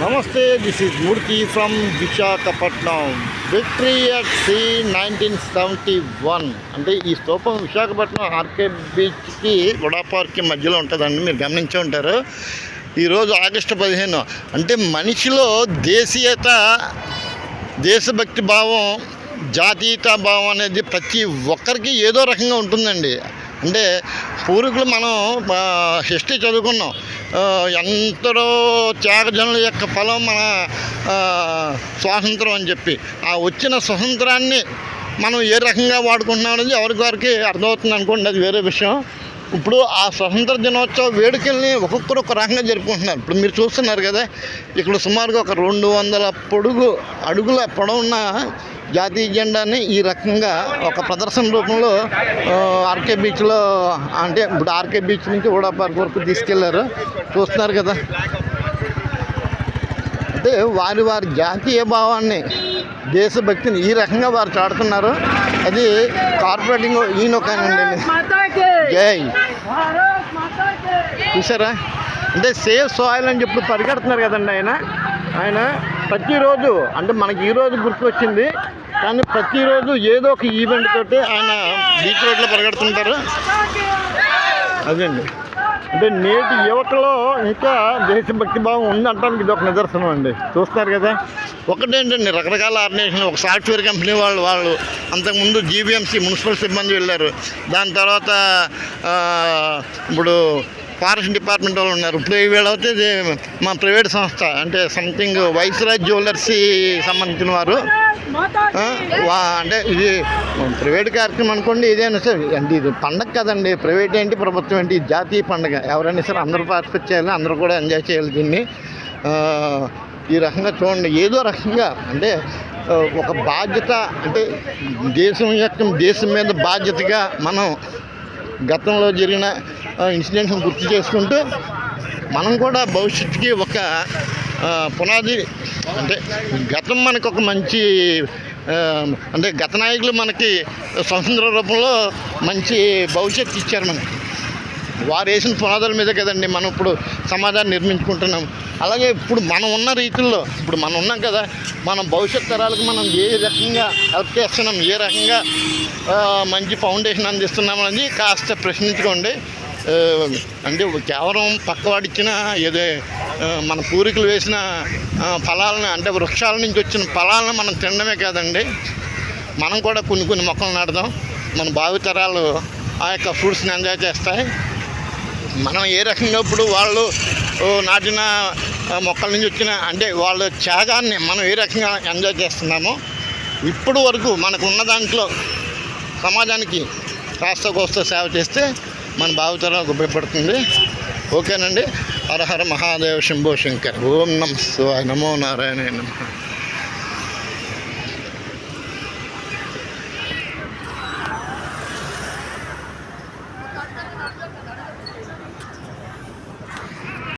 నమస్తే this is Murthy from Visakhapatnam victory at sea nineteen seventy one అంటే ఈ స్తూపం విశాఖపట్నం ఆర్కే బీచ్కి గుడా పార్క్కి మధ్యలో ఉంటుందండి మీరు గమనించే ఉంటారు. ఈరోజు ఆగస్టు పదిహేను. అంటే మనిషిలో దేశీయత దేశభక్తి భావం జాతీయత భావం అనేది ప్రతి ఒక్కరికి ఏదో రకంగా ఉంటుందండి. అంటే పూర్వీకులు మనం హిస్టరీ చదువుకున్నాం. ఎంతరో త్యాగజనుల యొక్క ఫలం మన స్వాతంత్రం అని చెప్పి. ఆ వచ్చిన స్వతంత్రాన్ని మనం ఏ రకంగా వాడుకుంటున్నాం అనేది ఎవరికి వారికి అర్థమవుతుంది అనుకోండి అది వేరే విషయం. ఇప్పుడు ఆ స్వతంత్ర దినోత్సవ వేడుకల్ని ఒక్కొక్కరు ఒక రకంగా జరుపుకుంటున్నారు. ఇప్పుడు మీరు చూస్తున్నారు కదా ఇక్కడ సుమారుగా ఒక రెండు వందల పొడుగు అడుగుల పొడవున్న జాతీయ జెండాని ఈ రకంగా ఒక ప్రదర్శన రూపంలో ఆర్కే బీచ్లో అంటే ఇప్పుడు ఆర్కే బీచ్ నుంచి ఓడా పార్క్ వరకు తీసుకెళ్ళారు. చూస్తున్నారు కదా. అంటే వారి వారి జాతీయ భావాన్ని దేశభక్తిని ఈ రకంగా వారు చాటుతున్నారు. అది కార్పొరేటింగ్ ఈయనొక్కనండి జై. చూసారా అంటే సేఫ్ సాయిల్ అని చెప్పి పరిగెడుతున్నారు కదండి ఆయన. ఆయన ప్రతిరోజు అంటే మనకి ఈరోజు గుర్తుకొచ్చింది కానీ ప్రతిరోజు ఏదో ఒక ఈవెంట్ తోటి ఆయన బీచ్ రోడ్లో పరిగెడుతుంటారు. అదే అండి అంటే నేటి యువతలో ఇంకా దేశభక్తి భావం ఉందంటానికి ఇది ఒక నిదర్శనం అండి. చూస్తున్నారు కదా? ఒకటేంటండి రకరకాల ఆర్గనైజేషన్ ఒక సాఫ్ట్వేర్ కంపెనీ వాళ్ళు వాళ్ళు అంతకుముందు జీబీఎంసీ మున్సిపల్ సిబ్బంది వెళ్ళారు. దాని తర్వాత ఇప్పుడు ఫారెస్ట్ డిపార్ట్మెంట్ వాళ్ళు ఉన్నారు. ఇప్పుడు వీళ్ళైతే ఇది మా ప్రైవేట్ సంస్థ. అంటే సంథింగ్ వైస్రాజ్ జ్యువెలర్స్కి సంబంధించిన వారు. అంటే ఇది ప్రైవేట్ కార్యక్రమం అనుకోండి ఇదేనా సార్? అంటే ఇది పండగ కదండి. ప్రైవేట్ ఏంటి ప్రభుత్వం ఏంటి? జాతీయ పండగ. ఎవరైనా సరే అందరూ పార్టిసిపేట్ చేయాలి అందరూ కూడా ఎంజాయ్ చేయాలి దీన్ని. ఈ రకంగా చూడండి. ఏదో రకంగా అంటే ఒక బాధ్యత అంటే దేశం యొక్క దేశం మీద బాధ్యతగా మనం గతంలో జరిగిన ఇన్సిడెంట్స్ని గుర్తు చేసుకుంటూ మనం కూడా భవిష్యత్తుకి ఒక పునాది అంటే గతం మనకు ఒక మంచి అంటే గత నాయకులు మనకి స్వతంత్ర రూపంలో మంచి భవిష్యత్తు ఇచ్చారు మనకి. వారు వేసిన పునాదుల మీద కదండి మనం ఇప్పుడు సమాజాన్ని నిర్మించుకుంటున్నాం. అలాగే ఇప్పుడు మనం ఉన్న రీతుల్లో ఇప్పుడు మనం ఉన్నాం కదా మనం భవిష్యత్ తరాలకు మనం ఏ రకంగా హెల్ప్ చేస్తున్నాం ఏ రకంగా మంచి ఫౌండేషన్ అందిస్తున్నాం అనేది కాస్త ప్రశ్నించుకోండి. అంటే కేవలం పక్కవాడిచ్చిన ఏదో మన పూర్వీకులు వేసిన ఫలాలను అంటే వృక్షాల నుంచి వచ్చిన ఫలాలను మనం తినడమే కాదండి. మనం కూడా కొన్ని కొన్ని మొక్కలు నాటుదాం. మన భావితరాలు ఆ యొక్క ఫ్రూట్స్ని ఎంజాయ్ చేస్తాయి. మనం ఏ రకంగా ఇప్పుడు వాళ్ళు నాటిన మొక్కల నుంచి వచ్చిన అంటే వాళ్ళ త్యాగాన్ని మనం ఏ రకంగా ఎంజాయ్ చేస్తున్నామో ఇప్పుడు వరకు మనకు ఉన్న దాంట్లో సమాజానికి కాస్త కోస్త సేవ చేస్తే మన భావితరాలకు ఉపయోగపడుతుంది. ఓకేనండి. హర హర మహాదేవ శంభో శంకర్. ఓం నమ శివాయ. నమో నారాయణ నమ.